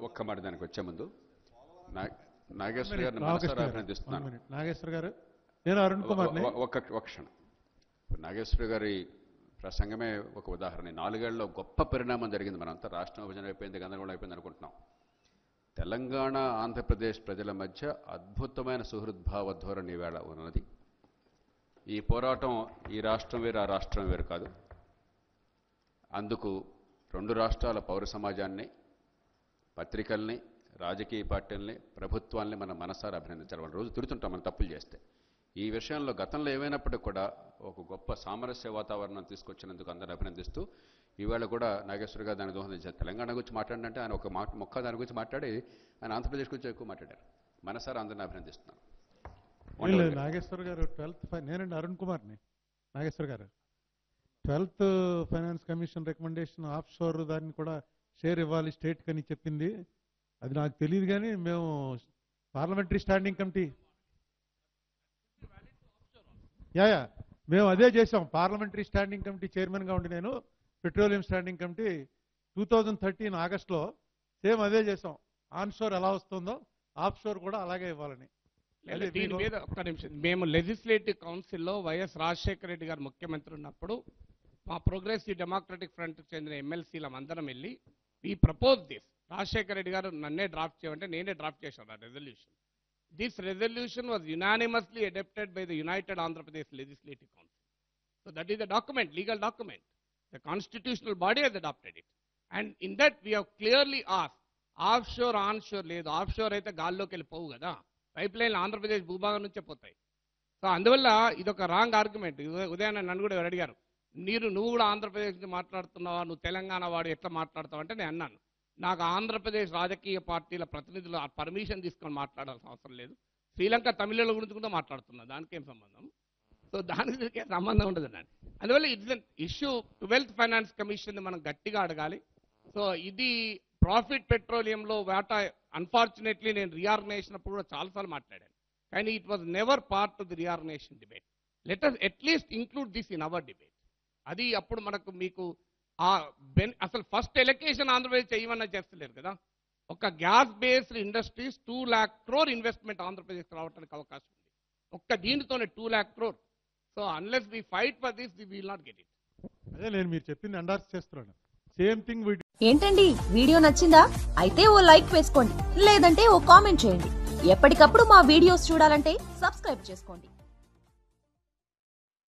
ఒక్క మాట దానికి వచ్చే ముందు. నాగేశ్వర గారిని మనసారా గారు, అభినందిస్తున్నాను. నాగేశ్వర గారు. నేను అరుణ్ ఒ- ఒక్క ఒక క్షణం. నాగేశ్వర గారి ప్రసంగమే ఒక ఉదాహరణ. నాలుగేళ్ళలో గొప్ప పరిణామం జరిగింది మనంతా. రాష్ట్రం విభజన అయిపోయింది గందరగోళం అయిపోయింది అనుకుంటున్నాం. తెలంగాణ ఆంధ్రప్రదేశ్ ప్రజల మధ్య అద్భుతమైన సుహృద్భావ ధోరణి వేళ ఉన్నది. ఈ పోరాటం ఈ రాష్ట్రం వేరు ఆ రాష్ట్రం వేరు కాదు. అందుకు రెండు రాష్ట్రాల పౌర సమాజాన్ని పత్రికల్ని రాజకీయ పార్టీల్ని ప్రభుత్వాల్ని మనం మనసారా అభినందించాలి. వాళ్ళు రోజు తిరుగుతుంటాం మనం తప్పులు చేస్తే. ఈ విషయంలో గతంలో ఏమైనప్పటికీ కూడా ఒక గొప్ప సామరస్య వాతావరణం తీసుకొచ్చినందుకు అందరిని అభినందిస్తూ ఈవేళ కూడా నాగేశ్వర గారు దాని దోహదం తెలంగాణ గురించి మాట్లాడినంటే ఆయన ఒక మాట మొక్క దాని గురించి మాట్లాడి ఆయన ఆంధ్రప్రదేశ్ గురించి ఎక్కువ మాట్లాడారు. మనసారా అందరిని అభినందిస్తున్నాను. నాగేశ్వర్ గారు ట్వెల్త్ నేనండి అరుణ్ కుమార్ని నాగేశ్వర్ గారు. Twelfth finance commission recommendation offshore దాన్ని కూడా షేర్ ఇవ్వాలి స్టేట్ కని చెప్పింది. అది నాకు తెలియదు కానీ మేము parliamentary standing committee. Yeah yeah మేము అదే చేసాం పార్లమెంటరీ స్టాండింగ్ కమిటీ చైర్మన్గా ఉండి నేను. Petroleum standing committee two thousand thirteen ఆగస్ట్లో సేమ్ అదే చేసాం. ఆన్ షోర్ ఎలా వస్తుందో ఆఫ్ షోర్ కూడా అలాగే ఇవ్వాలని. దీని మీద ఒక్క నిమిషం. మేము లెజిస్లేటివ్ కౌన్సిల్లో వైఎస్ రాజశేఖర రెడ్డి గారు ముఖ్యమంత్రి ఉన్నప్పుడు మా ప్రోగ్రెసివ్ డెమోక్రటిక్ ఫ్రంట్ చెందిన ఎమ్మెల్సీలం అందరం వెళ్ళి ఈ ప్రపోజ్ దిస్ రాజశేఖర రెడ్డి గారు నన్నే డ్రాఫ్ట్ చేయమంటే నేనే డ్రాఫ్ట్ చేశాను ఆ resolution this resolution was unanimously adapted by the United Andhra Pradesh legislative council so that is the document legal document the constitutional body has adopted it. And in that we have clearly asked, of onshore లేదు. Offshore అయితే గాల్లోకి వెళ్ళిపోవు కదా. Pipe లైన్లు ఆంధ్రప్రదేశ్ భూభాగం నుంచే పోతాయి. So అందువల్ల ఇదొక రాంగ్ ఆర్గ్యుమెంట్ ఉదయాన్నే నన్ను కూడా ఎవరు అడిగారు మీరు నువ్వు కూడా ఆంధ్రప్రదేశ్ నుంచి మాట్లాడుతున్నావా? నువ్వు తెలంగాణ వాడు ఎట్లా మాట్లాడతావు? అంటే నేను అన్నాను నాకు ఆంధ్రప్రదేశ్ రాజకీయ పార్టీల ప్రతినిధులు పర్మిషన్ తీసుకొని మాట్లాడాల్సిన అవసరం లేదు. శ్రీలంక తమిళల గురించి కూడా మాట్లాడుతున్నా. దానికేం సంబంధం? సో దానికి సంబంధం ఉండదు అండి అందువల్ల it's an issue twelfth finance commission మనం గట్టిగా అడగాలి. సో ఇది ప్రాఫిట్ పెట్రోలియంలో వాటా అన్ఫార్చునేట్లీ నేను రియార్గనైజేషన్ అప్పుడు కూడా చాలాసార్లు మాట్లాడాను. కానీ it was never part of the reorganisation debate let us at least include this in our debate అది అప్పుడు మనకు మీకు ఆ బెన్ అసలు ఫస్ట్ ఎలకేషన్ ఆంధ్రప్రదేశ్ చేయమన్నా చేస్తలేరు కదా. ఒక gas based industries two lakh crore investment Andhra Pradesh రావడానికి అవకాశం ఉంది. ఒక్క దీనితోనే two lakh crore so unless we fight for this we will not get it అదే నేను మీరు చెప్పింది ఎండార్స్ చేస్తున్నాను. సేమ్ థింగ్ ఏంటండి? వీడియో నచ్చిందా? అయితే ఓ లైక్ వేసుకోండి. లేదంటే ఓ కామెంట్ చేయండి. ఎప్పటికప్పుడు మా వీడియోస్ చూడాలంటే సబ్స్క్రైబ్ చేసుకోండి.